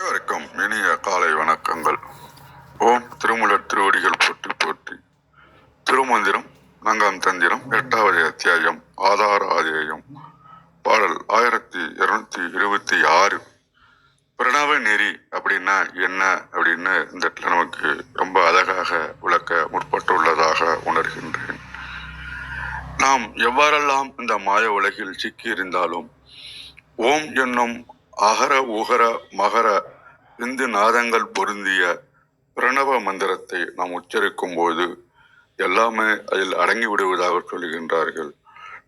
அனைவருக்கும் இனிய காலை வணக்கங்கள். ஓம் திருமுலர் திருவடிகள் போற்றி போற்றி. திருமந்திரம் நங்காம் தந்திரம் எட்டாவது அத்தியாயம் ஆதார ஆதேயம். பாடல் ஆயிரத்தி இருநூத்தி இருபத்தி ஆறு. பிரணவ நெறி அப்படின்னா என்ன அப்படின்னு இந்த இடத்துல நமக்கு ரொம்ப அழகாக விளக்க முற்பட்டுள்ளதாக உணர்கின்றேன். நாம் எவ்வாறெல்லாம் இந்த மாய உலகில் சிக்கியிருந்தாலும் ஓம் என்னும் அகர உகர மகர இந்து நாதங்கள் பொருந்திய பிரணவ மந்திரத்தை நாம் உச்சரிக்கும் போது எல்லாமே அதில் அடங்கி விடுவதாக சொல்கின்றார்கள்.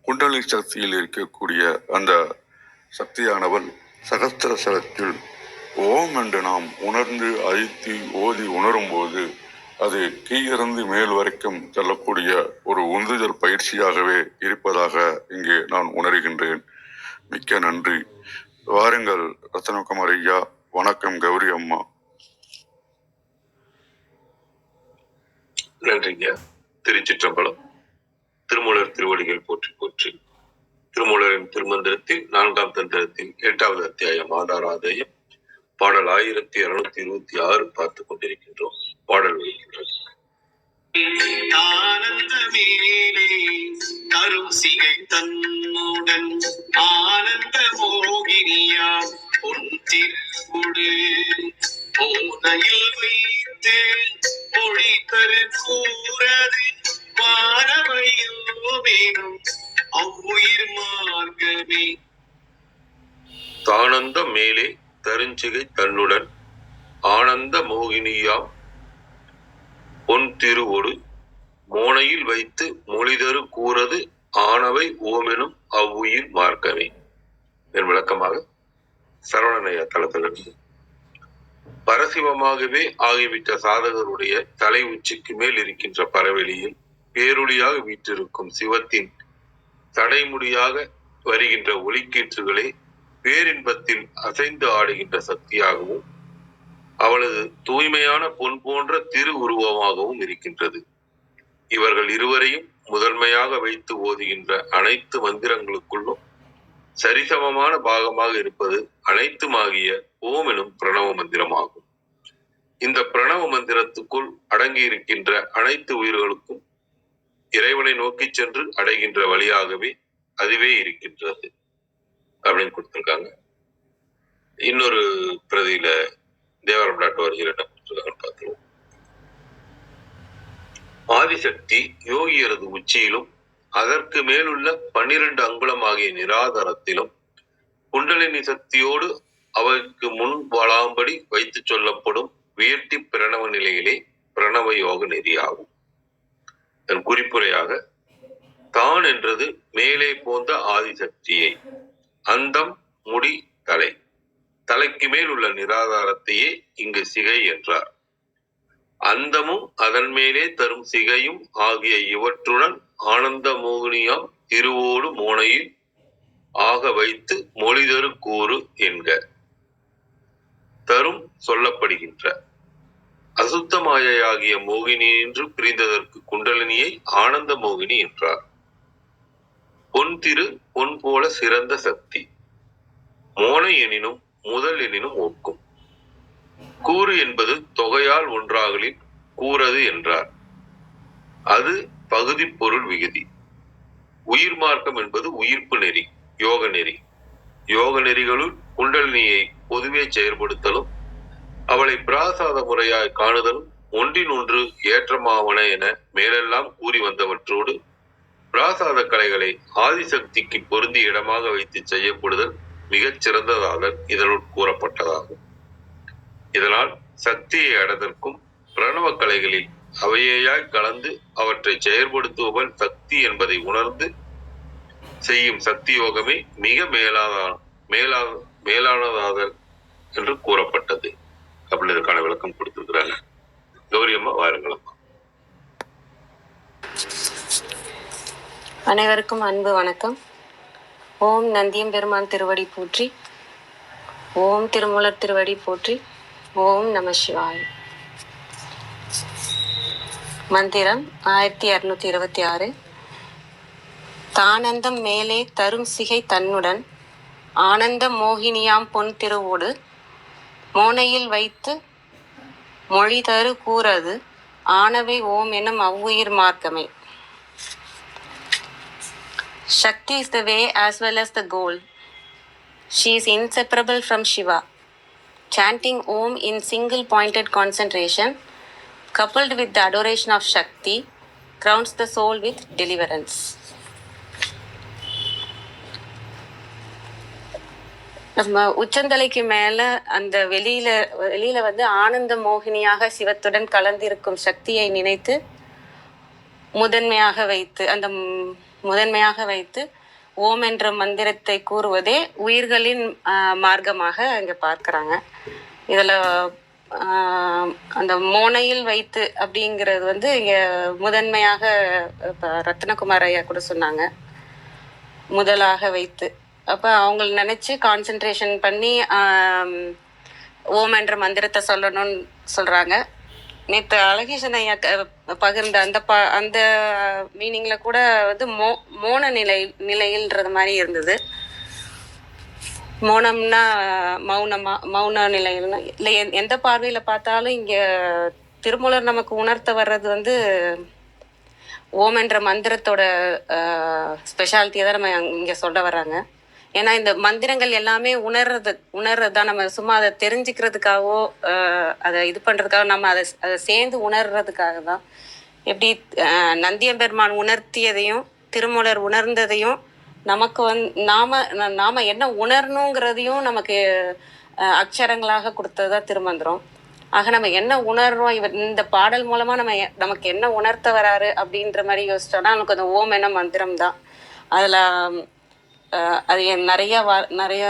குண்டலி சக்தியில் இருக்கக்கூடிய அந்த சக்தியானவள் சகஸ்திரசலத்தில் ஓம் என்று நாம் உணர்ந்து அழித்து ஓதி உணரும்போது அது கீழிருந்து மேல் வரைக்கும் செல்லக்கூடிய ஒரு உந்துதல் பயிற்சியாகவே இருப்பதாக இங்கே நான் உணர்கின்றேன். மிக்க நன்றி. வாருங்கள் ரத்னகுமார் ஐயா. வணக்கம் கௌரி அம்மா. நன்றிங்க திருச்சிற்றம்பலம். திருமூலர் திருவடிகள் போற்றி போற்றி. திருமூலரின் திருமந்திரத்தில் நான்காம் தந்திரத்தில் எட்டாவது அத்தியாயம் ஆதாராதயம். பாடல் ஆயிரத்தி இருநூத்தி இருபத்தி ஆறு பார்த்து கொண்டிருக்கின்றோம். பாடல் வருகின்றது ஆனந்த மேலே தரும் சிகை தன்னுடன் ஆனந்த மோகினியா உன் திருவுடு போதையில் வைத்து மொழி தரு கூறது பாரவையோ வேணும். அவ்வுயிர் மார்க்கமே. தானந்த மேலே தருஞ்சிகை தன்னுடன் ஆனந்த மோகினியாம் பொன் திருவொடு மோனையில் வைத்து மொழிதரு கூறது ஆனவை ஓமெனும் அவ்வுயிர் மார்க்கமே என் விளக்கமாக சரவணனைய தளத்திலிருந்து. பரசிவமாகவே ஆகிவிட்ட சாதகருடைய தலை உச்சிக்கு மேல் இருக்கின்ற பரவெளியில் பேரொளியாக வீற்றிருக்கும் சிவத்தின் தடைமுடியாக வருகின்ற ஒலிக்கீற்றுகளே பேரின்பத்தில் அசைந்து ஆடுகின்ற சக்தியாகவும் அவளது தூய்மையான பொன் போன்ற திரு உருவமாகவும் இருக்கின்றது. இவர்கள் இருவரையும் முதன்மையாக வைத்து ஓதுகின்ற அனைத்து மந்திரங்களுக்குள்ளும் சரிசமமான பாகமாக இருப்பது அனைத்துமாகிய ஓம் எனும் பிரணவ மந்திரமாகும். இந்த பிரணவ மந்திரத்துக்குள் அடங்கி இருக்கின்ற அனைத்து உயிர்களுக்கும் இறைவனை நோக்கி சென்று அடைகின்ற வழியாகவே அதுவே இருக்கின்றது. அப்படின்னு கொடுத்திருக்காங்க. இன்னொரு பிரதியில தேவரம் டாட் வருகிற என்ன கொடுத்திருக்காங்கன்னு பார்க்கிறோம். ஆதிசக்தி யோகியரது உச்சியிலும் அதற்கு மேலுள்ள பன்னிரண்டு அங்குலம் ஆகிய நிராதாரத்திலும் குண்டலினி சக்தியோடு அவருக்கு முன் வாழாம்படி வைத்து சொல்லப்படும் உயர்த்தி பிரணவ நிலையிலே பிரணவ யோக நெறியாகும். இதன் குறிப்புரையாக தான் என்றது மேலே போந்த ஆதிசக்தியை அந்தம் முடி தலை. தலைக்கு மேல் உள்ள நிராதாரத்தையே இங்கு சிகை என்றார். அந்தமும் அதன் மேலே தரும் சிகையும் ஆகிய இவற்றுடன் ஆனந்த மோகினியாம் திருவோடு மோனையில் ஆக வைத்து மொழிதரு கூறு என்க. தரும் சொல்லப்படுகின்ற. அசுத்த மாயையாகிய மோகினி என்று பிரிந்ததற்கு குண்டலினியை ஆனந்த மோகினி என்றார். பொன் திரு பொன் போல சிறந்த சக்தி. மோனை எனினும் முதல் எனினும் ஒக்கும். கூறு என்பது தொகையால் ஒன்றாகலில் கூறது என்றார். அது பகுதி பொருள் விகுதி. உயிர் மார்க்கம் என்பது உயிர்ப்பு நெறி யோக நெறி. யோக நெறிகளுள் குண்டலினியை பொதுவே செயற்படுத்தலும் அவளை பிராசாத முறையாய் காணுதலும் ஒன்றின் ஒன்று ஏற்றமாவன என மேலெல்லாம் கூறி வந்தவற்றோடு பிராசாத கலைகளை ஆதிசக்திக்கு பொருந்திய இடமாக வைத்து செய்யப்படுதல் மிகச் சிறந்ததாக இதனுள் கூறப்பட்டதாகும். இதனால் சக்தியை அடைதற்கும் பிரணவ கலைகளில் அவையாய் கலந்து அவற்றை செயற்படுத்துவன் சக்தி என்பதை உணர்ந்து செய்யும் சக்தி யோகமே மிக மேலான மேலா மேலானதாதல் என்று கூறப்பட்டது. அப்படின்னு இதற்கான விளக்கம் கொடுத்திருக்கிறாங்க. கௌரியம்மா வாருங்களா வாருங்களம்மா அனைவருக்கும் அன்பு வணக்கம். ஓம் நந்தியம் பெருமான் திருவடி போற்றி. ஓம் திருமூலர் திருவடி போற்றி. ஓம் நம சிவாய். மந்திரம் ஆயிரத்தி இரநூத்தி இருபத்தி ஆறு. தானந்தம் மேலே தரும் சிகை தன்னுடன் ஆனந்த மோகினியாம் பொன் திருவோடு மோனையில் வைத்து மொழி தரு கூறது ஆனவை ஓம் எனும் அவ்வுயிர் மார்க்கமே. Shakti is the way as well as the goal. She is inseparable from Shiva. Chanting Om in single pointed concentration, coupled with the adoration of Shakti, crowns the soul with deliverance. நம்ம உச்சந்தலைக்கு மேல அந்த வெளியில வெளியில வந்து ஆனந்த மோகினியாக சிவத்துடன் கலந்திருக்கும் சக்தியை நினைத்து முதன்மையாக வைத்து அந்த ம்- முதன்மையாக வைத்து ஓம் என்ற மந்திரத்தை கூறுவதே உயிர்களின் மார்க்கமாக இங்கே பார்க்குறாங்க. இதில் அந்த மோனையில் வைத்து அப்படிங்கிறது வந்து இங்கே முதன்மையாக ரத்னகுமார் ஐயா கூட சொன்னாங்க. முதலாக வைத்து. அப்போ அவங்கள நினச்சி கான்சென்ட்ரேஷன் பண்ணி ஓம் என்ற மந்திரத்தை சொல்லணும்னு சொல்கிறாங்க நேற்று அழகேசன் ஐயா க- பகிர்ந்த அந்த ப அந்த மீனிங்ல கூட வந்து மோ மோன நிலை நிலையில்ன்றது மாதிரி இருந்தது. மௌனம்னா மௌனமா மௌன நிலையில்னா இல்லை எந்த- எந்த பார்வையில பார்த்தாலும் இங்க திருமூலர் நமக்கு உணர்த்த வர்றது வந்து ஓம் என்ற மந்திரத்தோட ஸ்பெஷாலிட்டியை தான் நம்ம இங்கே சொல்ல வர்றாங்க. ஏன்னா இந்த மந்திரங்கள் எல்லாமே உணர்றது உணர்றது தான் நம்ம சும்மா அதை தெரிஞ்சுக்கிறதுக்காகவோ அதை இது பண்ணுறதுக்காக நம்ம அதை அதை சேர்ந்து உணர்றதுக்காக தான் எப்படி நந்தியம்பெருமான் உணர்த்தியதையும் திருமூலர் உணர்ந்ததையும் நமக்கு வந்து நாம ந- நாம என்ன உணரணுங்கிறதையும் நமக்கு அக்ஷரங்களாக கொடுத்ததா திருமந்திரம். ஆக நம்ம என்ன உணர்றோம் இவர் இந்த பாடல் மூலமா நம்ம எ- நமக்கு என்ன உணர்த்த வராரு அப்படின்ற மாதிரி யோசிச்சோம்னா நமக்கு அந்த ஓம் என்ன மந்திரம் தான் அதுல அது என் நிறைய வா- நிறைய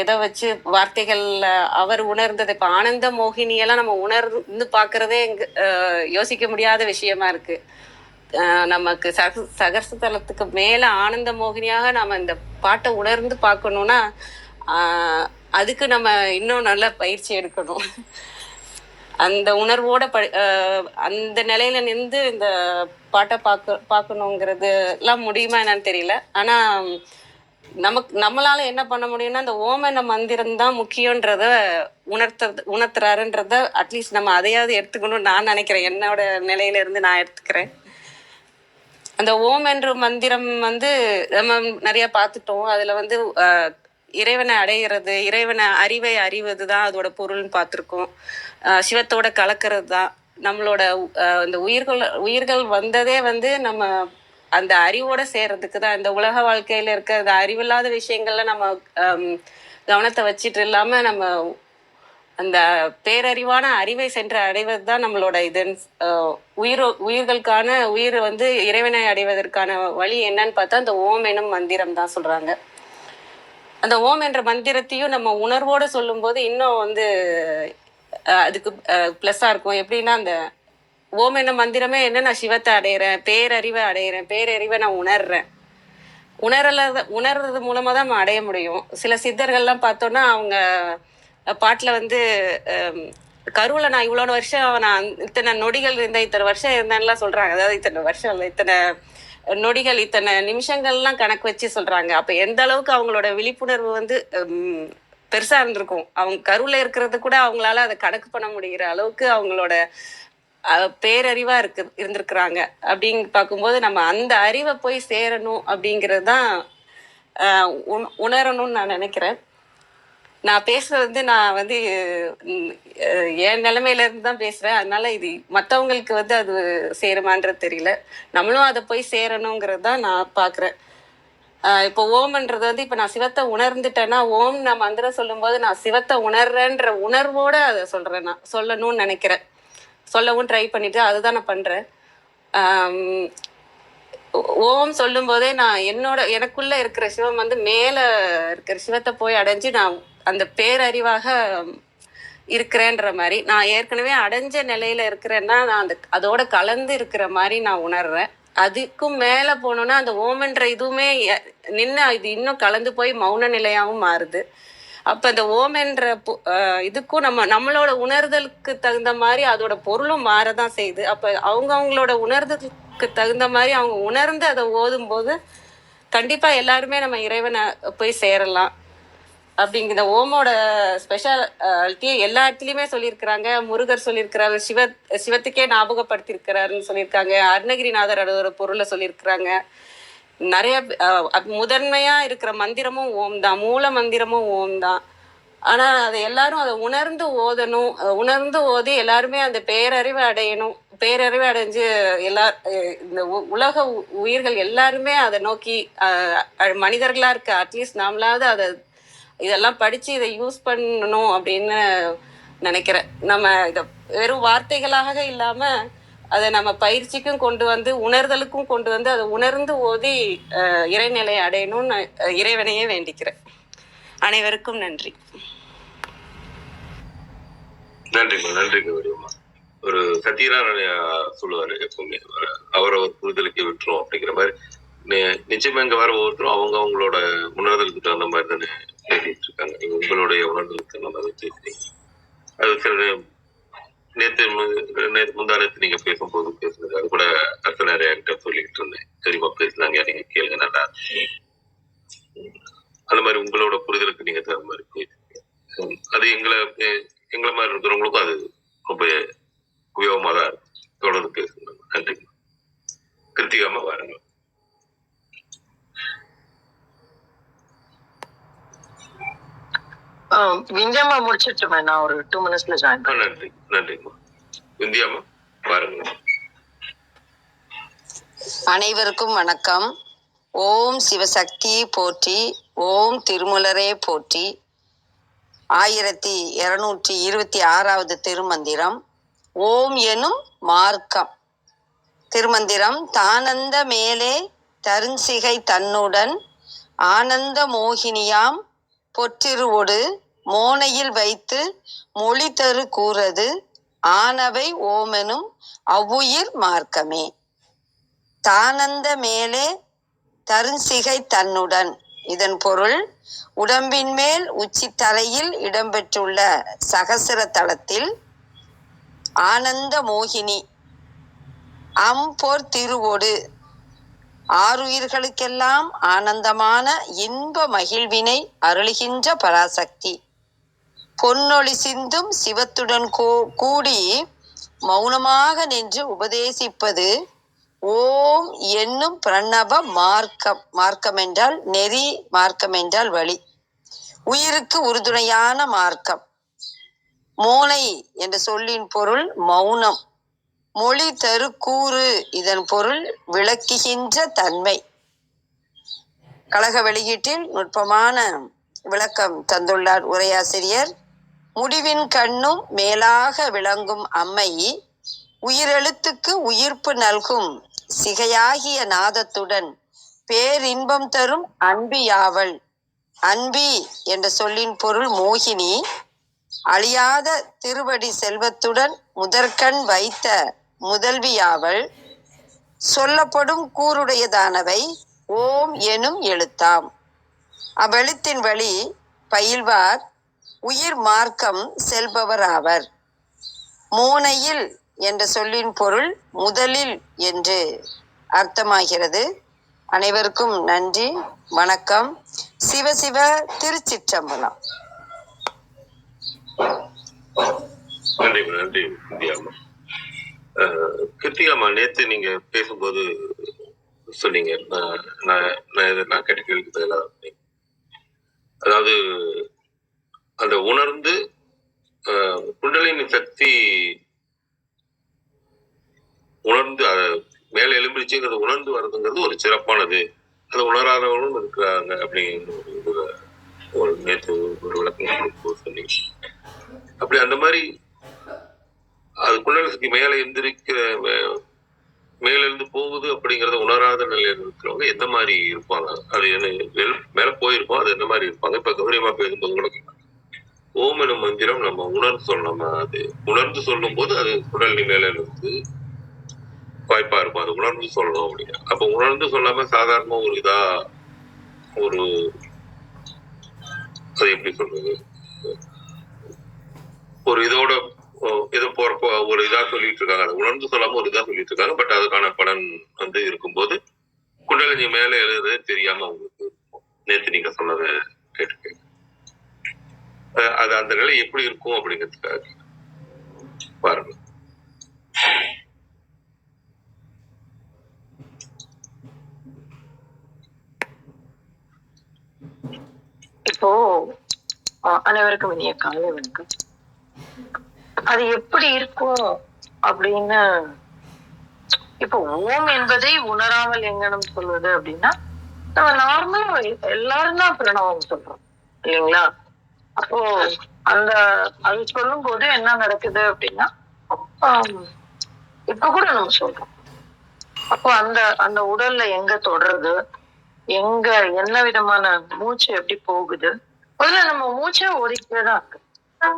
எதை வச்சு வார்த்தைகள் அவர் உணர்ந்தது. இப்ப ஆனந்த மோகினியெல்லாம் நம்ம உணர்ந்து பாக்குறதே எங்க யோசிக்க முடியாத விஷயமா இருக்கு. நமக்கு சக சகசதலத்துக்கு மேலே மேல ஆனந்த மோகினியாக நம்ம இந்த பாட்டை உணர்ந்து பார்க்கணும்னா அதுக்கு நம்ம இன்னும் நல்ல பயிற்சி எடுக்கணும். அந்த உணர்வோட ப அந்த நிலையில நின்று இந்த பாட்டை பார்க்க பார்க்கணுங்கிறது எல்லாம் முடியுமா என்னன்னு தெரியல. ஆனா நமக்கு நம்மளால என்ன பண்ண முடியும்னா அந்த ஓமன மந்திரம் தான் முக்கியன்றத உணர்த்துறது உணர்த்துறாருன்றத அட்லீஸ்ட் நம்ம அதையாவது எடுத்துக்கணும்னு நான் நினைக்கிறேன். என்னோட நிலையில இருந்து நான் எடுத்துக்கிறேன். அந்த ஓம் என்ற மந்திரம் வந்து நம்ம நிறைய பார்த்துட்டோம். அதுல வந்து இறைவனை அடைகிறது இறைவனை அறிவை அறிவது தான் அதோட பொருள்னு பார்த்துருக்கோம். சிவத்தோட கலக்கிறது தான். நம்மளோட அந்த இந்த உயிர்கள் உயிர்கள் வந்ததே வந்து நம்ம அந்த அறிவோட சேர்றதுக்கு தான். இந்த உலக வாழ்க்கையில இருக்க அந்த அறிவில்லாத விஷயங்கள்ல நம்ம கவனத்தை வச்சிட்டு இல்லாம நம்ம அந்த பேரறிவான அறிவை சென்று அடைவது தான் நம்மளோட இது உயிர் உயிர்களுக்கான உயிர் வந்து இறைவனை அடைவதற்கான வழி என்னன்னு பார்த்தா அந்த ஓம் எனும் மந்திரம் தான் சொல்றாங்க. அந்த ஓம் என்ற மந்திரத்தையும் நம்ம உணர்வோட சொல்லும்போது இன்னும் வந்து அதுக்கு ப்ளஸ்ஸாக இருக்கும். எப்படின்னா அந்த ஓம் என்ன மந்திரமே என்ன நான் சிவத்தை அடையிறேன்? பேரறிவை அடையிறேன். பேரறிவை நான் உணர்றேன். உணரல உணர்றது மூலமா தான் நம்ம அடைய முடியும். சில சித்தர்கள்லாம் பார்த்தோம்னா அவங்க பாட்டில் வந்து கருவில் நான் இவ்வளோ வருஷம் நான் இத்தனை நொடிகள் இருந்தேன் இத்தனை வருஷம் இருந்தேன்லாம் சொல்கிறாங்க அதாவது இத்தனை வருஷம் இல்லை இத்தனை நொடிகள் இத்தனை நிமிஷங்கள்லாம் கணக்கு வச்சு சொல்கிறாங்க அப்போ எந்த அளவுக்கு அவங்களோட விழிப்புணர்வு வந்து பெருசாக இருந்திருக்கும். அவங்க கருவில் இருக்கிறது கூட அவங்களால அதை கணக்கு பண்ண முடிகிற அளவுக்கு அவங்களோட பேரறிவா இருக்கு இருந்திருக்கிறாங்க. அப்படின்னு பார்க்கும்போது நம்ம அந்த அறிவை போய் சேரணும் அப்படிங்கிறது தான் உணரணும்னு நான் நினைக்கிறேன். நான் பேசுறது வந்து நான் வந்து என் நிலைமையில இருந்து தான் பேசுறேன். அதனால இது மற்றவங்களுக்கு வந்து அது சேருமான்றது தெரியல. நம்மளும் அதை போய் சேரணுங்கிறது தான் நான் பாக்குறேன் இப்போ ஓம்ன்றது வந்து இப்போ நான் சிவத்தை உணர்ந்துட்டேன்னா ஓம் நான் மந்திரம் சொல்லும்போது நான் சிவத்தை உணர்றேன்ற உணர்வோட அதை சொல்றேன் நான். சொல்லணும்னு நினைக்கிறேன். சொல்லவும் ட்ரை பண்ணிட்டு அதுதான் நான் பண்றேன். ஓம் சொல்லும் போதே சொல்லும்போதே நான் என்னோட எனக்குள்ள இருக்கிற சிவம் வந்து மேல இருக்கிற சிவத்தை போய் அடைஞ்சு நான் அந்த பேரறிவாக இருக்கிறேன்ற மாதிரி நான் ஏற்கனவே அடைஞ்ச நிலையில இருக்கிறேன்னா நான் அந்த அதோட கலந்து இருக்கிற மாதிரி நான் உணர்றேன். அதுக்கும் மேல போனோம்னா அந்த ஓமன்ற இதுவுமே நின்று இது இன்னும் கலந்து போய் மௌன நிலையாவும் மாறுது. அப்ப இந்த ஓமென்ற இதுக்கும் நம்ம நம்மளோட உணர்தலுக்கு தகுந்த மாதிரி அதோட பொருளும் மாறதான் செய்யுது. அப்ப அவங்க அவங்களோட உணர்தலுக்கு தகுந்த மாதிரி அவங்க உணர்ந்து அதை ஓதும் போது கண்டிப்பா எல்லாருமே நம்ம இறைவனை போய் சேரலாம். அப்படிங்கிற ஓமோட ஸ்பெஷாலிட்டியை எல்லா இடத்துலையுமே சொல்லியிருக்கிறாங்க. முருகர் சொல்லியிருக்கிறாரு. சிவ சிவத்துக்கே ஞாபகப்படுத்தியிருக்கிறாருன்னு சொல்லியிருக்காங்க. அருணகிரிநாதர் ஒரு பொருளை சொல்லியிருக்கிறாங்க. நிறைய முதன்மையா இருக்கிற மந்திரமும் ஓம் தான். மூல மந்திரமும் ஓம் தான். ஆனா அதை எல்லாரும் அதை உணர்ந்து ஓதணும். உணர்ந்து ஓதி எல்லாருமே அந்த பேரறிவை அடையணும். பேரறிவை அடைஞ்சு எல்லா இந்த உ- உலக உ- உயிர்கள் எல்லாருமே அதை நோக்கி மனிதர்களா இருக்க அட்லீஸ்ட் நாமளாவது அதை இதெல்லாம் படிச்சு இதை யூஸ் பண்ணணும் அப்படின்னு நினைக்கிறேன். நம்ம இதை வெறும் வார்த்தைகளாக இல்லாம அதை நம்ம பயிற்சிக்கும் கொண்டு வந்து உணர்தலுக்கும் கொண்டு வந்து அதை உணர்ந்து ஓதி இறைநிலை இறைநிலையை அடையணும்னு இறைவனையே வேண்டிக்கிறேன். அனைவருக்கும் நன்றி. நன்றிம்மா நன்றி வடிவம்மா ஒரு சத்யநாராயண சொல்லுவாரு எப்பவுமே. ஒரு புரிதலுக்கு விட்டுரும் அப்படிங்கிற மாதிரி. நி- நிச்சயமா இங்க வர ஒவ்வொருத்தரும் அவங்க அவங்களோட உணர்தலுக்கு தகுந்த மாதிரி தானே பேசிட்டு இருக்காங்க. நீங்க உங்களுடைய உணர்தலுக்கு தகுந்த மாதிரி பேசுறீங்க. அது சில நேற்று நேற்று முந்தா நேற்று நீங்க பேசும்போது பேசுனது அது கூட அடுத்த நிறைய கிட்ட சொல்லிட்டு இருந்தேன். சரிமா பேசுனாங்க நீங்க கேளுங்க நல்லா. அந்த மாதிரி உங்களோட புரிதலுக்கு நீங்க தகுந்த மாதிரி பேசுறீங்க உம், அது எங்களை எங்களை மாதிரி இருக்கிறவங்களுக்கும் அது ரொம்ப உபயோகமா தான் இருக்கும் தொடர்ந்து பேசுங்க நன்றி. கிருத்திகாம வாருங்க. விஞ்சம்மா முடிச்சிட்டுமே நான் ஒரு டூ மினிட்ஸ்ல ஜாயின் ஆ, இந்தியாமா அனைவருக்கும் வணக்கம். ஓம் சிவசக்தி போற்றி ஓம் திருமுலரே போற்றி. ஆயிரத்தி இருநூற்றி இருபத்தி ஆறாவது திருமந்திரம். ஓம் எனும் மார்க்கம். திருமந்திரம் தானந்த மேலே தருஞ்சிகை தன்னுடன் ஆனந்த மோகினியாம் பொற்றிருவோடு மோனையில் வைத்து மொழி தரு கூறது ஆனவை ஓமெனும் அவ்வுயிர் மார்க்கமே. தானந்த மேலே தருஞ்சிகை தன்னுடன். இதன் பொருள் உடம்பின் மேல் உச்சி தலையில் இடம்பெற்றுள்ள சகசர தலத்தில் ஆனந்த மோகினி. அம்பொர் திருவோடு. ஆறுயிர்களுக்கெல்லாம் ஆனந்தமான இன்ப மகிழ்வினை அருளுகின்ற பராசக்தி. பொன்னொளி சிந்தும் சிவத்துடன் கூடி மௌனமாக நின்று உபதேசிப்பது ஓம் என்னும் பிரணவ மார்க்கம் மார்க்கம் என்றால் நெறி மார்க்கம் என்றால் வழி. உயிருக்கு உறுதுணையான மார்க்கம். மோனை என்ற சொல்லின் பொருள் மௌனம். மொழி தரு கூறு இதன் பொருள் விளக்குகின்ற தன்மை. கழக வெளியீட்டில் நுட்பமான விளக்கம் தந்துள்ளார் உரையாசிரியர் முடிவின் கண்ணும் மேலாக விளங்கும் அம்மை உயிரெழுத்துக்கு உயிர்ப்பு நல்கும் சிகையாகிய நாதத்துடன் பேரின்பம் தரும் அன்பியாவள் அன்பி என்ற சொல்லின் பொருள் மோகினி அழியாத திருவடி செல்வத்துடன் முதற்கண் வைத்த முதல்வியாவள் சொல்லப்படும் கூருடையதானவை ஓம் எனும் எழுத்தாம். அவ்வெழுத்தின் வழி பயில்வார் உயிர் மார்க்கம் செல்பவராவர் மூனையில் என்ற சொல்லின் பொருள் முதலில் என்று அர்த்தமாகிறது. அனைவருக்கும் நன்றி வணக்கம். சிவ சிவ திருச்சிற்றம்பலம். நன்றி நன்றி இந்தியாமா கிருத்திகாமா நேத்து நீங்க பேசும்போது சொன்னீங்க. நான் நான் கேட்ட கேள்விக்கு அதாவது அந்த உணர்ந்து குண்டலினி சக்தி உணர்ந்து அதை மேல எலும்பிடிச்சுங்கிறது உணர்ந்து வர்றதுங்கிறது ஒரு சிறப்பானது. அது உணராதவங்களும் இருக்கிறாங்க அப்படிங்கிற ஒரு- நேற்று ஒரு விளக்கம் சொன்னீங்க அப்படி அந்த மாதிரி அது குண்டலிசக்தி மேல எந்திரிக்கிற மேலிருந்து மேல இருந்து போகுது அப்படிங்கறத உணராத நிலையில இருக்கிறவங்க எந்த மாதிரி இருப்பாங்க? அது என்ன மேல போயிருப்போம் அது என்ன மாதிரி இருப்பாங்க? இப்ப கௌரியமா பேசும்போது கூட ஓம் எனும் மந்திரம் நம்ம உணர்ந்து சொல்லணும் அது உணர்ந்து சொல்லும் போது அது குடல் நிலையில இருந்து வாய்ப்பா இருக்கும். அது உணர்ந்து சொல்லணும் அப்படின்னு. அப்ப உணர்ந்து சொல்லாம சாதாரண ஒரு இதா ஒரு அது எப்படி சொல்றது? ஒரு இதோட இதை போறப்போ ஒரு இதா சொல்லிட்டு இருக்காங்க. அதை உணர்ந்து சொல்லாம ஒரு இதா சொல்லிட்டு இருக்காங்க. பட் அதுக்கான பலன் வந்து இருக்கும்போது குண்டலினி மேல எழுதுறது தெரியாம அவங்களுக்கு இருக்கும் நேத்து நீங்க சொன்னதை கேட்டுக்கேன் அது அந்த நிலை எப்படி இருக்கும் அப்படிங்கிறதுக்காக பாருங்க. இப்போ அனைவருக்கும் இனிய காலை வணக்கம். அது எப்படி இருக்கும் அப்படின்னு இப்போ ஓம் என்பதை உணராமல் எங்கனம் சொல்வது அப்படின்னா நம்ம நார்மலா எல்லாரும் தான் பிரணவம் சொல்றோம் இல்லைங்களா? அப்போ அந்த அது சொல்லும் போது என்ன நடக்குது அப்படின்னா இப்ப கூட நம்ம சொல்றோம். அப்போ அந்த அந்த உடல்ல எங்க தொடருது? எங்க என்ன விதமான மூச்சு எப்படி போகுது? முதல்ல நம்ம மூச்சை ஓடிக்கிட்டேதான் இருக்கு.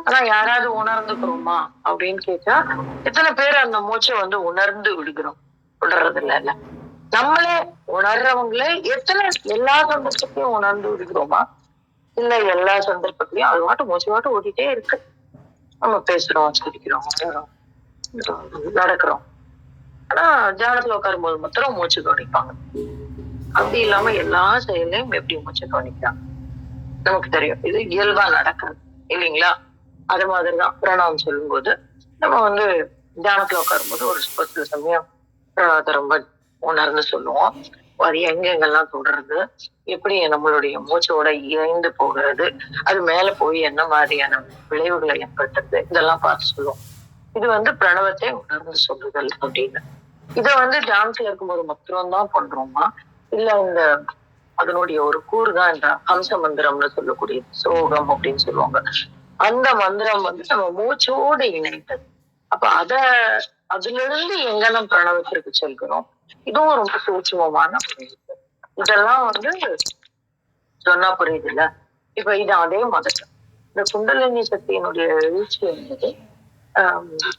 ஆனா யாராவது உணர்ந்துக்கிறோமா அப்படின்னு கேட்டா எத்தனை பேர் அந்த மூச்சை வந்து உணர்ந்து விடுகிறோம்? விடுறது இல்ல. நம்மளே உணர்றவங்களே எத்தனை எல்லா சந்தர்ப்பத்தையும் உணர்ந்து விடுகிறோமா? இல்ல எல்லா சந்தர்ப்பத்திலயும் அது மட்டும் மூச்சு மட்டும் ஓடிட்டே இருக்கு. நம்ம பேசுறோம் சிரிக்கிறோம் நடக்கிறோம். ஆனா ஜானத்துல உட்காரும் போது மாத்திரம் மூச்சு கவனிப்பாங்க. அப்படி இல்லாம எல்லா செயலையும் எப்படி மூச்சு கவனிக்கிறாங்க நமக்கு தெரியும். இது இயல்பா நடக்காது. இல்லைங்களா? அது மாதிரிதான் பிரணாம் சொல்லும் போது நம்ம வந்து தியானத்துல உட்காரும் போது ஒரு சில சமயம் பிரணாமத்தை ரொம்ப உணர்ந்து சொல்லுவோம். அது எங்கெங்கெல்லாம் தொடருது எப்படி நம்மளுடைய மூச்சோட இணைந்து போகிறது? அது மேல போய் என்ன மாதிரியான விளைவுகளை ஏற்படுத்துறது? இதெல்லாம் பார்த்து சொல்லுவோம். இது வந்து பிரணவத்தை உணர்ந்து சொல்லுதல் அப்படின்னு. இதை வந்து டான்ஸ்ல இருக்கும்போது மாத்திரம்தான் பண்றோமா? இல்ல இந்த அதனுடைய ஒரு கூறு தான் இந்த ஹம்ச மந்திரம்னு சொல்லக்கூடிய சோகம் அப்படின்னு சொல்லுவாங்க. அந்த மந்திரம் வந்து நம்ம மூச்சோடு இணைத்தது அப்ப அத அதுல இருந்து எங்க நம்ம பிரணவத்திற்கு செல்கிறோம்? இதுவும் ரொம்ப சூட்சமமான இதெல்லாம் வந்து சொன்னா புரியுது இல்ல இப்ப இது அதே மாதிரி இந்த குண்டலினி சக்தியினுடைய எழுச்சி என்பது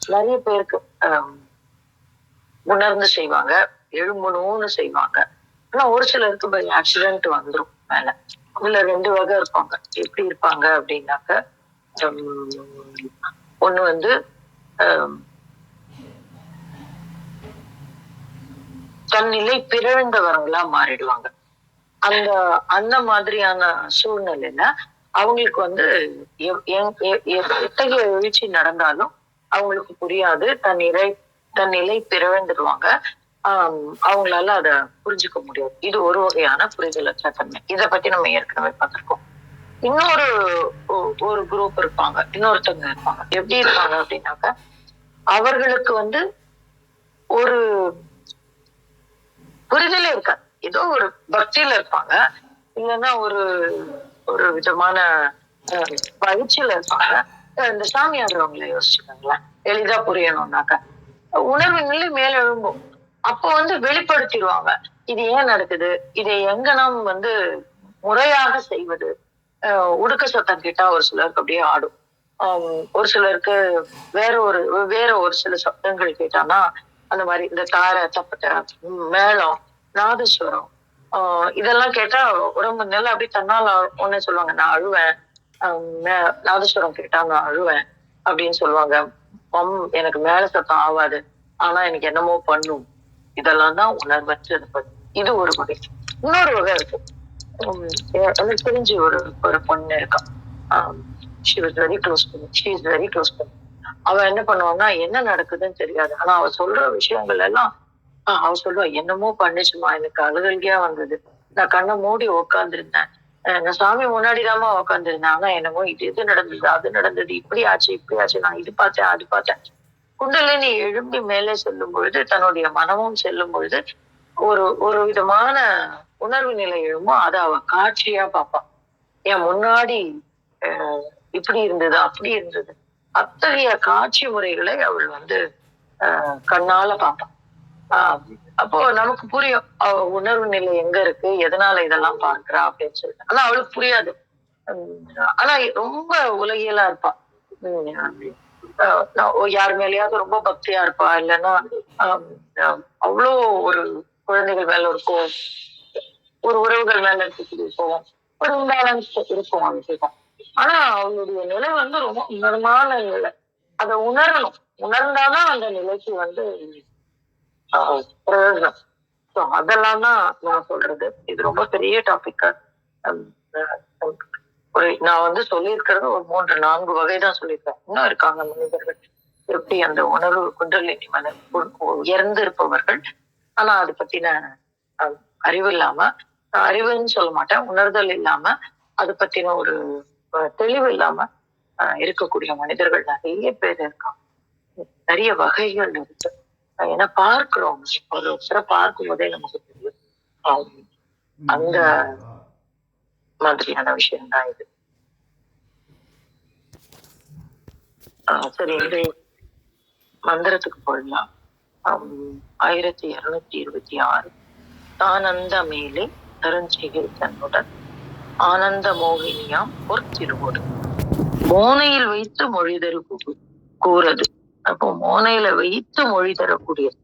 நிறைய பேருக்கு ஆஹ் உணர்ந்து செய்வாங்க எழும்பணும்னு செய்வாங்க. ஆனா ஒரு சிலருக்கு பை ஆக்சிடென்ட் வந்துரும் மேல. இதுல ரெண்டு வகை இருப்பாங்க. எப்படி இருப்பாங்க அப்படின்னாக்க ஹம், ஒண்ணு வந்து தன்னிலை பிறழ்ந்தவர்களா மாறிடுவாங்க. அந்த அந்த மாதிரியான சூழ்நிலையில அவங்களுக்கு வந்து எங்- எ- எத்தகைய எழுச்சி நடந்தாலும் அவங்களுக்கு புரியாது. தன் இறை தன் நிலை பிறழ்ந்துடுவாங்க ஆஹ் அவங்களால அத புரிஞ்சுக்க முடியாது. இது ஒரு வகையான புரிதலற்ற தன்மை இத பத்தி நம்ம ஏற்கனவே பார்த்திருக்கோம். இன்னொரு ஒரு குரூப் இருப்பாங்க. இன்னொருத்தவங்க இருப்பாங்க. எப்படி இருப்பாங்க அப்படின்னாக்க அவர்களுக்கு வந்து ஒரு புரிதலே இருக்காது. ஏதோ ஒரு பக்தியில இருப்பாங்க. இல்லைன்னா ஒரு ஒரு விதமான பயிற்சியில இருப்பாங்க. இந்த சாமி ஆடுறவங்கள யோசிச்சுக்கோங்களேன். எளிதா புரியணும்னாக்க. உணர்வு நிலை மேல எழும்பும். அப்போ வந்து வெளிப்படுத்திடுவாங்க. இது ஏன் நடக்குது? இதை எங்க நாம் வந்து முறையாக செய்வது? உடுக்க சத்தம் கேட்டா ஒரு சிலருக்கு அப்படியே ஆடும். ஒரு சிலருக்கு வேற ஒரு வேற ஒரு சில சப்தங்கள் கேட்டானா அந்த மாதிரி இந்த தாரை தப்பட்டை மேளம் நாதஸ்வரம். ஆஹ் இதெல்லாம் கேட்டா உடம்பு நல்லா அப்படியே தன்னால ஒன்னே சொல்லுவாங்க நான் அழுவேன். ஆஹ் மே- நாதஸ்வரம் கேட்டா நான் அழுவேன். அப்படின்னு சொல்லுவாங்க. பம் எனக்கு மேல சத்தம் ஆகாது ஆனா எனக்கு என்னமோ பண்ணும். இதெல்லாம் தான் உணர்வற்றது. பத்தி இது ஒரு வகை. இன்னொரு வகை இருக்கு. உம் எனக்கு தெரிஞ்சு ஒரு ஒரு பொண்ணு இருக்கா. ஷி வாஸ் வெரி க்ளோஸ் பண்ணி ஷி இஸ் வெரி க்ளோஸ் பண்ணி அவ என்ன பண்ணுவான்னா என்ன நடக்குதுன்னு தெரியாது. ஆனா அவ சொல்ற விஷயங்கள் எல்லாம் ஆஹ் அவ சொல்லுவா என்னமோ பண்ணுச்சுமா எனக்கு அழுகல்கியா வந்தது. நான் கண்ணை மூடி உக்காந்துருந்தேன். நான் சாமி முன்னாடிதாம்மா உக்காந்துருந்தேன். ஆனா என்னமோ இது இது நடந்தது அது நடந்தது இப்படி ஆச்சு இப்படி ஆச்சு நான் இது பார்த்தேன் அது பார்த்தேன். குண்டலினி எழும்பி மேலே செல்லும் பொழுது தன்னுடைய மனமும் செல்லும் பொழுது ஒரு ஒரு விதமான உணர்வு நிலை எழுமோ அதை அவ காட்சியா பார்ப்பான் என் முன்னாடி அஹ், இப்படி இருந்தது அப்படி இருந்தது. அத்தகைய காட்சி முறைகளை அவள் வந்து அஹ், கண்ணால பார்ப்பான் ஆஹ் அப்போ நமக்கு புரியும் உணர்வு நிலை எங்க இருக்கு எதனால இதெல்லாம் பார்க்கிறா அப்படின்னு சொல்லிட்டு. ஆனா அவளுக்கு புரியாது. உம் ஆனா ரொம்ப உலகியலா இருப்பா. உம் ஆஹ் யார் மேலயாவது ரொம்ப பக்தியா இருப்பா. இல்லைன்னா ஆஹ் அவ்வளோ ஒரு குழந்தைகள் மேல இருக்கும். ஒரு உறவுகள் மேல இருக்கக்கூடிய ஒரு இம்பேலன்ஸ் இருக்கும் அவங்களுக்கு ஆனா அவளுடைய நிலை வந்து ரொம்ப உணர்மான நிலை. அதை உணரணும். உணர்ந்தாதான் அந்த நிலைக்கு வந்து பிரயோஜனம். ஸோ அதெல்லாம் தான் நான் சொல்றது. இது ரொம்ப பெரிய டாபிக் ஒரு நான் வந்து சொல்லியிருக்கிறது ஒரு மூன்று நான்கு வகை தான் சொல்லியிருக்கேன். இன்னும் இருக்காங்க மனிதர்கள். எப்படி அந்த உணர்வு குண்டலினி மன உயர்ந்து இருப்பவர்கள் ஆனா அது பத்தின அஹ், அறிவு இல்லாம நான் அறிவுன்னு சொல்ல மாட்டேன். உணர்தல் இல்லாம அது பத்தின ஒரு தெளிவு இல்லாம இருக்கக்கூடிய மனிதர்கள் நிறைய பேர் இருக்காங்க. நிறைய வகைகள் இருக்கு. ஏன்னா பார்க்கிறோம். ஒரு ஒருத்தரை பார்க்கும் போதே நமக்கு தெரியும். அந்த மாதிரியான விஷயம் தான் இது. ஆஹ் சரி இந்த மந்திரத்துக்கு போயிடலாம் ஆயிரத்தி இருநூத்தி இருபத்தி ஆறு. தானந்த மேலே தருஞ்சிகை தன்னுடன் ஆனந்த மோகினியாம் ஒரு திருவோடு மோனையில் வைத்து மொழி தரு கூறது. அப்போ மோனையில வைத்து மொழி தரக்கூடியது.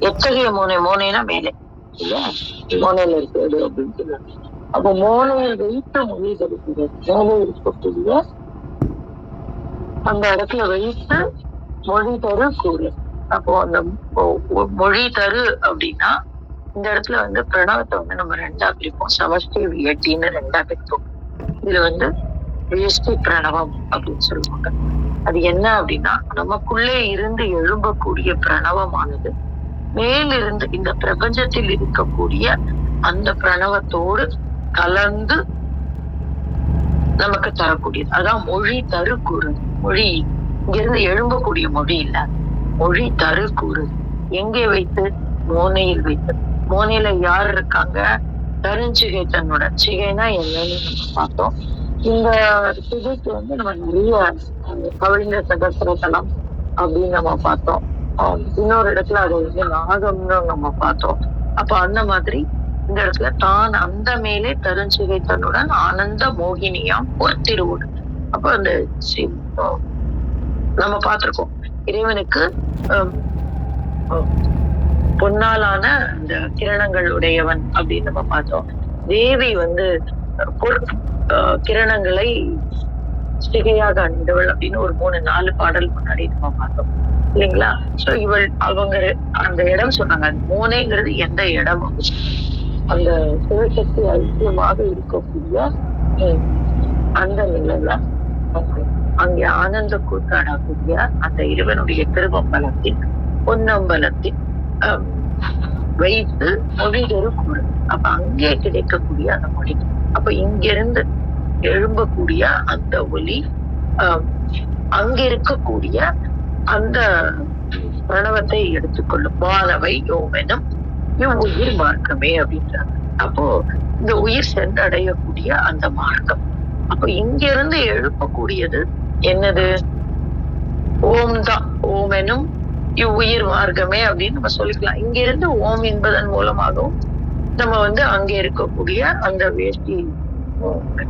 எத்தகைய மோனை? மோனைனா மேலே. இல்லையா? மோனையில இருக்கிறது அப்படின்னு சொல்லுவாங்க அப்போ மோனையில் வைத்து மொழி தரக்கூடியது. மேலே இருக்கக்கூடிய அந்த இடத்துல வைத்து மொழி தரு கூறு அப்போ அந்த மொழி தரு அப்படின்னா இந்த இடத்துல வந்து பிரணவத்தை வந்து நம்ம ரெண்டா பிரிப்போம். சமஷ்டி வியட்டின்னு ரெண்டா பிரிப்போம். இதுல வந்து வியஷ்டி பிரணவம் அப்படின்னு சொல்லுவாங்க. அது என்ன அப்படின்னா நமக்குள்ளே இருந்து எழும்பக்கூடிய பிரணவமானது மேலிருந்து இந்த பிரபஞ்சத்தில் இருக்கக்கூடிய அந்த பிரணவத்தோடு கலந்து நமக்கு தரக்கூடியது. அதான் மொழி தரு கூறு. மொழி இங்கிருந்து எழும்பக்கூடிய மொழி இல்ல. மொழி தரு கூறு. எங்கே வைத்து? மோனையில் வைத்து. மோனையில யார் இருக்காங்க? தருஞ்சிகை தன்னோட சிகைனா என்னன்னு நம்ம பார்த்தோம். இந்த சிகைக்கு வந்து நம்ம நிறைய கவிழ்ந்த சகசிரத்தலம் அப்படின்னு நம்ம பார்த்தோம். ஆஹ், இன்னொரு இடத்துல அது வந்து நாகம்னு நம்ம பார்த்தோம். அப்ப அந்த மாதிரி இந்த இடத்துல தான் அந்த மேலே தருஞ்சிகை தன்னுடன் ஆனந்த மோகினியாம் ஒரு திருவுடு அப்ப அந்த நம்ம பார்த்திருக்கோம். இறைவனுக்கு ஆஹ், பொன்னாலான அந்த கிரணங்கள் உடையவன் அப்படின்னு நம்ம பார்த்தோம். தேவி வந்து பொற் கிரணங்களை சிகையாக அணிந்தவள் அப்படின்னு ஒரு மூணு நாலு பாடல் முன்னாடி நம்ம பார்த்தோம். இல்லைங்களா? சோ இவள் அவங்க அந்த இடம் சொன்னாங்க. அந்த மோனேங்கிறது எந்த இடம். அந்த சிவசக்தி ஐக்கியமாக இருக்கக்கூடிய அந்த நிலையில அங்கே ஆனந்த கூத்தாடக்கூடிய அந்த இறைவனுடைய திருவம்பலத்தின் பொன்னம்பலத்தின் வைத்து மொழிகள் கூறு அப்ப அங்கே கிடைக்கக்கூடிய அந்த மொழி. அப்ப இங்கிருந்து எழும்பக்கூடிய அந்த ஒலி ஆஹ், அங்க இருக்கக்கூடிய அந்த பிரணவத்தை எடுத்துக்கொள்ளும். வானவை யோமெனும் இவ்வுயிர் மார்க்கமே அப்படின்றாங்க. அப்போ இந்த உயிர் சென்றடையக்கூடிய அந்த மார்க்கம். அப்போ இங்கிருந்து எழுப்பக்கூடியது என்னது? ஓம் தான் ஓமெனும் இவ்வுயிர் மார்க்கமே அப்படின்னு நம்ம சொல்லிக்கலாம். இங்கிருந்து ஓம் என்பதன் மூலமாகவும் நம்ம வந்து அங்கே இருக்கக்கூடிய அந்த வேஷ்டி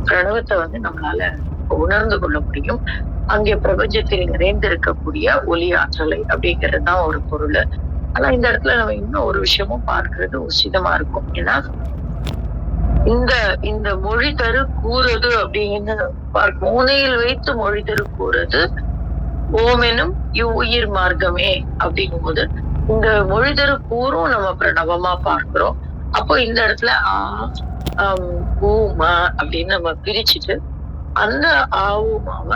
பிரணவத்தை வந்து நம்மளால உணர்ந்து கொள்ள முடியும். அங்கே பிரபஞ்சத்தில் நிறைந்திருக்கக்கூடிய ஒளி ஆற்றலை அப்படிங்கிறது தான் ஒரு பொருள். ஆனா இந்த இடத்துல நம்ம இன்னும் ஒரு விஷயமும் பார்க்கிறது உசிதமா இருக்கும். ஏன்னா இந்த இந்த மொழி தரு கூறுது அப்படின்னு பார்க்க மூனையில் வைத்து மொழி தரு கூறுறது ஓமெனும் இவ்வுயிர் மார்க்கமே அப்படிங்கும்போது இந்த மொழிதரு கூறும் நம்ம பிரணவமா பார்க்கிறோம். அப்போ இந்த இடத்துல ஆ ஊமா அப்படின்னு நம்ம பிரிச்சுட்டு அந்த ஆவுமாவ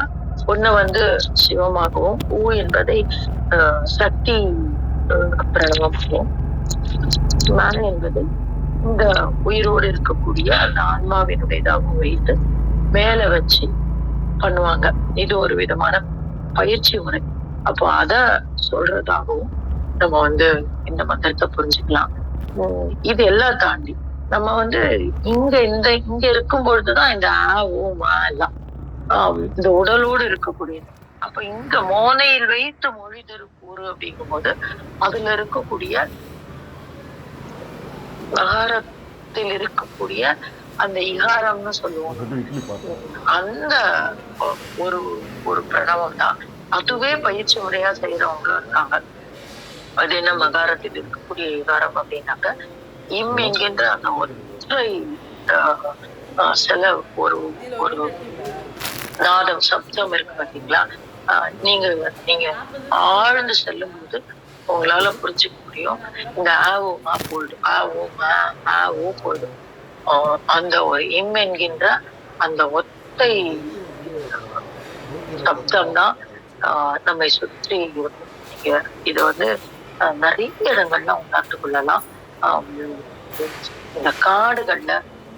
ஒண்ணு வந்து சிவமாகவும் ஊ என்பதை ஆஹ், சக்தி பிரணவமாகவும் மேல என்பது இந்த உயிரோடு இருக்கக்கூடிய அந்த ஆன்மாவினுடையதாகவும் வைத்து மேல வச்சு பண்ணுவாங்க. இது ஒரு விதமான பயிற்சி முறை. அப்போ அத சொல்றதாகவும் நம்ம வந்து இந்த மந்திரத்தை புரிஞ்சுக்கலாம். இது எல்லாம் தாண்டி நம்ம வந்து இங்க இந்த இங்க இருக்கும் பொழுதுதான் இந்த ஆ ஊ மா எல்லாம். ஆம், இந்த உடலோடு இருக்கக்கூடியது. அப்ப இங்க மோனையில் வைத்து மொழி கூறு அப்படிங்கும்போது அதுல இருக்கக்கூடிய மகாரத்தில் இருக்கக்கூடிய அந்த இகாரம்னு சொல்லுவோம். அந்த ஒரு ஒரு பிரணவம் தான் அதுவே பயிற்சி முறையா செய்யறவங்க இருக்காங்க. அது என்ன மகாரத்தில் இருக்கக்கூடிய விகாரம் அப்படின்னாக்க இம் என்கின்ற அந்த ஒற்றை ஆஹ், ஆஹ், சில ஒரு ஒரு நாதம் சப்தம் இருக்கு பாத்தீங்களா? ஆஹ், நீங்க நீங்க ஆழ்ந்து செல்லும் போது உங்களால புரிஞ்சுக்க முடியும். இந்த ஆவோ மா போல்டு ஆவோ மா ஆவோ போல்டு அந்த ஒரு இம் என்கின்ற அந்த ஒத்தை சப்தம்தான் சப்தம் தான் நம்மை சுற்றி இருக்கும் இது வந்து ஆஹ், நிறைய இடங்கள்ல உணர்ந்து கொள்ளலாம் ஆஹ், இந்த காடுகள்ல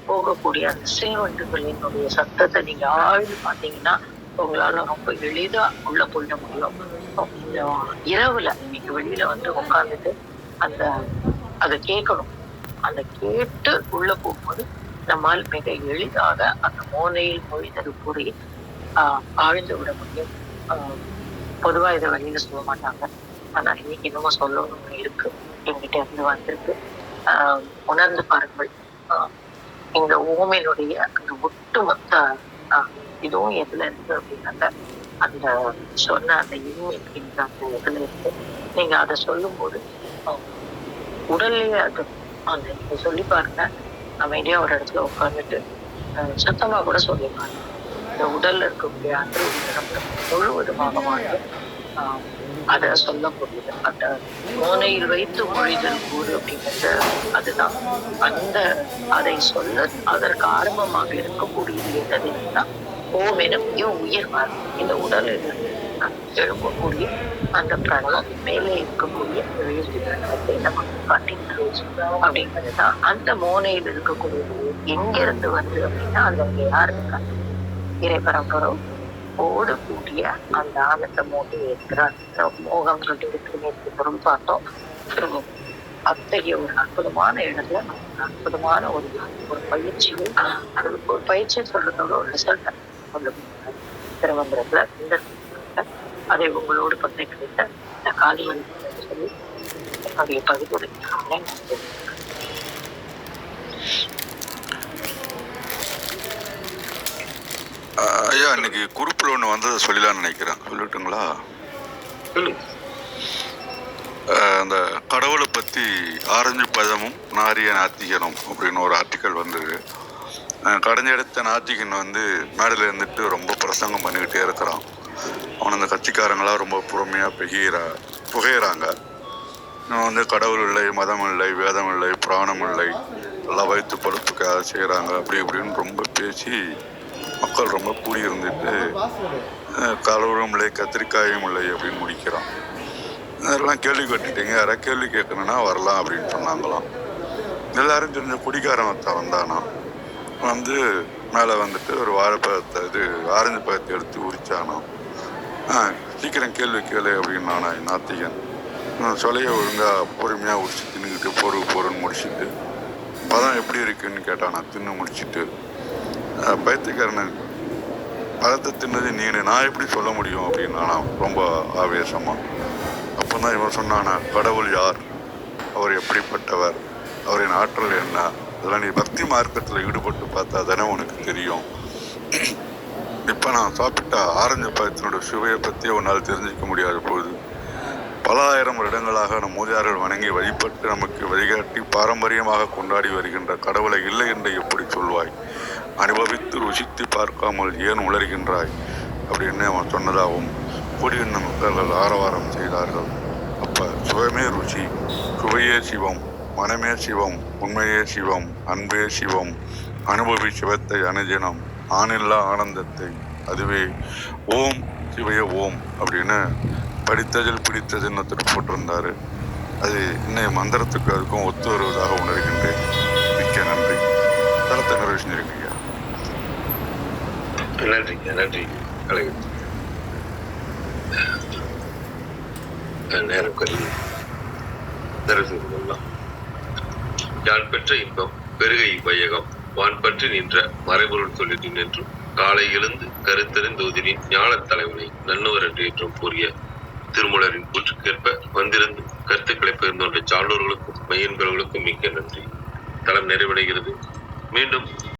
போகக்கூடிய அந்த சில்வண்டுகளினுடைய சத்தத்தை நீங்க ஆழ்ந்து பார்த்தீங்கன்னா உங்களால ரொம்ப எளிதா உள்ள போயிட முடியும். இரவுல நீங்க வெளியில வந்து உட்காந்துட்டு அந்த அதை கேட்கணும். அந்த கேட்டு உள்ள போகும்போது நம்மால் மிக எளிதாக அந்த மோனையில் மொழிதல் கூறி ஆஹ் ஆழ்ந்து விட முடியும். பொதுவாக பொதுவா இதை வெளியில சொல்ல மாட்டாங்க. ஆனா இன்னைக்கு இன்னமும் சொல்லணும்னு இருக்கு. எங்கிட்ட இருந்து வந்திருக்கு. ஆஹ் உணர்ந்து பாருங்கள். இந்த ஓமையினுடைய அந்த ஒட்டுமொத்த இதுவும் எதுல இருக்கு அப்படின்னாக்க அந்த சொன்ன அந்த இன்மைக்கின்ற அந்த இதுல இருக்கு. நீங்க அதை சொல்லும்போது ஆஹ் உடல்லேயே அது அந்த நீங்க சொல்லி பாருங்க. அமைதியா ஒரு இடத்துல உட்காந்துட்டு சத்தமாக சத்தமா கூட சொல்லி பாருங்க. இந்த உடல்ல இருக்கக்கூடிய அந்த உயிரினம் முழுவதுமாக வந்து அதை சொல்லக்கூடியது. அந்த மோனையில் வைத்து மொழிதல் கூறு அப்படிங்கிறது அதுதான். அந்த அதை சொல்ல அதற்கு ஆரம்பமாக இருக்கக்கூடியது என்னதுன்னா ஓமெனும் இவ் உயிர் மாறும் இந்த உடலில் எழும்பக்கூடிய அந்த பிரணவம் மேலே இருக்கக்கூடிய எழுத்து பிரணவத்தை நமக்கு காட்டுகிறது அப்படிங்கிறது தான் அந்த மோனையில் இருக்கக்கூடிய எங்கிருந்து வந்து அப்படின்னா அந்த யார் இருக்காங்க இறைபரம்பரம் ஓடக்கூடிய அந்த ஆனந்த மோடி இருக்கிறார். மோகம் இருக்கு. நேற்று பொருள் பார்த்தோம். திரும்ப அத்தகைய ஒரு அற்புதமான இடத்துல அற்புதமான ஒரு ஒரு பயிற்சியும் ஒரு பயிற்சியை சொல்றதோட ஒரு ரிசல்ட் கொண்டு திருவந்திரத்துல இந்த அதை உங்களோடு கிடைத்த இந்த காலி வழி சொல்லி என்னுடைய ஐயா இன்னைக்கு குரூப்பில் ஒன்று வந்ததை சொல்லலாம்னு நினைக்கிறேன். சொல்லட்டுங்களா? அந்த கடவுளை பற்றி ஆரஞ்சு பதமும் நாரிய நாத்திகனும் அப்படின்னு ஒரு ஆர்டிக்கல் வந்தது. கடைஞ்செடுத்த நாத்திகன் வந்து மேடையில் இருந்துட்டு ரொம்ப பிரசங்கம் பண்ணிக்கிட்டே இருக்கிறான். அவன் அந்த கட்சிக்காரங்களாம் ரொம்ப பொறுமையாக புகையிற புகையிறாங்க. இன்னும் வந்து கடவுள் இல்லை மதம் இல்லை வேதம் இல்லை புராணம் இல்லை எல்லாம் வயிற்று பழுப்புக்காக செய்கிறாங்க அப்படி இப்படின்னு ரொம்ப பேசி மக்கள் ரொம்ப கூடி இருந்துட்டு கடவுளும் இல்லை கத்திரிக்காயும் இல்லை அப்படின்னு முடிக்கிறான். அதெல்லாம் கேள்வி கேட்டுட்டீங்க. யாராவது கேள்வி கேட்கணுன்னா வரலாம் அப்படின்னு சொன்னாங்களாம். எல்லாரும் தெரிஞ்ச குடிக்காரன் வந்தானா? வந்து மேலே வந்துட்டு ஒரு வாழைப்பழத்தை இது ஆரஞ்சு பழத்தை எடுத்து உரிச்சானாம். சீக்கிரம் கேள்வி கேளு அப்படின்னானா நாத்திகன். சொலையை சொலைய ஒழுங்காக பொறுமையாக உடிச்சு தின்னுக்கிட்டு பொறு பொருன்னு முடிச்சிட்டு பதம் எப்படி இருக்குன்னு கேட்டானா தின்னு முடிச்சிட்டு ஆ, பைத்தியக்காரன் பதத்தை தின்னது நீனு நான் எப்படி சொல்ல முடியும் அப்படின்னு நான் ரொம்ப ஆவேசமாக அப்போ தான் இவன் சொன்னானா கடவுள் யார்? அவர் எப்படிப்பட்டவர்? அவரின் ஆற்றல் என்ன? அதெல்லாம் நீ பக்தி மார்க்கத்தில் ஈடுபட்டு பார்த்தா தானே உனக்கு தெரியும். இப்போ நான் சாப்பிட்ட ஆரஞ்சு பழத்தினோட சுவையை பற்றி உன்னால் தெரிஞ்சிக்க முடியாத போது பல ஆயிரம் வருடங்களாக நம் மூதார்கள் வணங்கி வழிபட்டு நமக்கு வழிகாட்டி பாரம்பரியமாக கொண்டாடி வருகின்ற கடவுளை இல்லை என்று எப்படி சொல்வாய்? அனுபவித்து ருசித்து பார்க்காமல் ஏன் உளர்கின்றாய்? அப்படின்னு அவன் சொன்னதாகவும் கூடியிருந்த மக்கள்கள் ஆரவாரம் செய்தார்கள். அப்போ சுகமே ருசி சுவையே சிவம் மனமே சிவம் உண்மையே சிவம் அன்பே சிவம் அனுபவி சிவத்தை அனுதினம் ஆணில்லா ஆனந்தத்தை. அதுவே ஓம் சிவைய ஓம் அப்படின்னு படித்ததில் பிடித்தது ஒருத்தர் போட்டிருந்தார். அது இன்னைய மந்திரத்துக்கு அதுக்கும் ஒத்து வருவதாக உணர்கின்றேன். மிக்க நன்றி. தரத்தை நிறைவு செஞ்சிருக்கீங்க நன்றிங்க நன்றி. நேரம் கல்வி தரிசனம் யான் பெற்ற இன்பம் பெருகை வையகம். வான் பற்றி நின்ற மறைபொருள் சொல்லிட்டு நின்றும் காலை எழுந்து கருத்தறிந்தோதினின் ஞானத் தலைவனை நன்னுவர் என்று கூறிய திருமலரின் கூற்றுக்கேற்ப வந்திருந்து கருத்துக்களை பகிர்ந்தோன்ற சான்றோர்களுக்கும் மையன்பர்களுக்கும் மிக்க நன்றி. தளம் நிறைவடைகிறது. மீண்டும்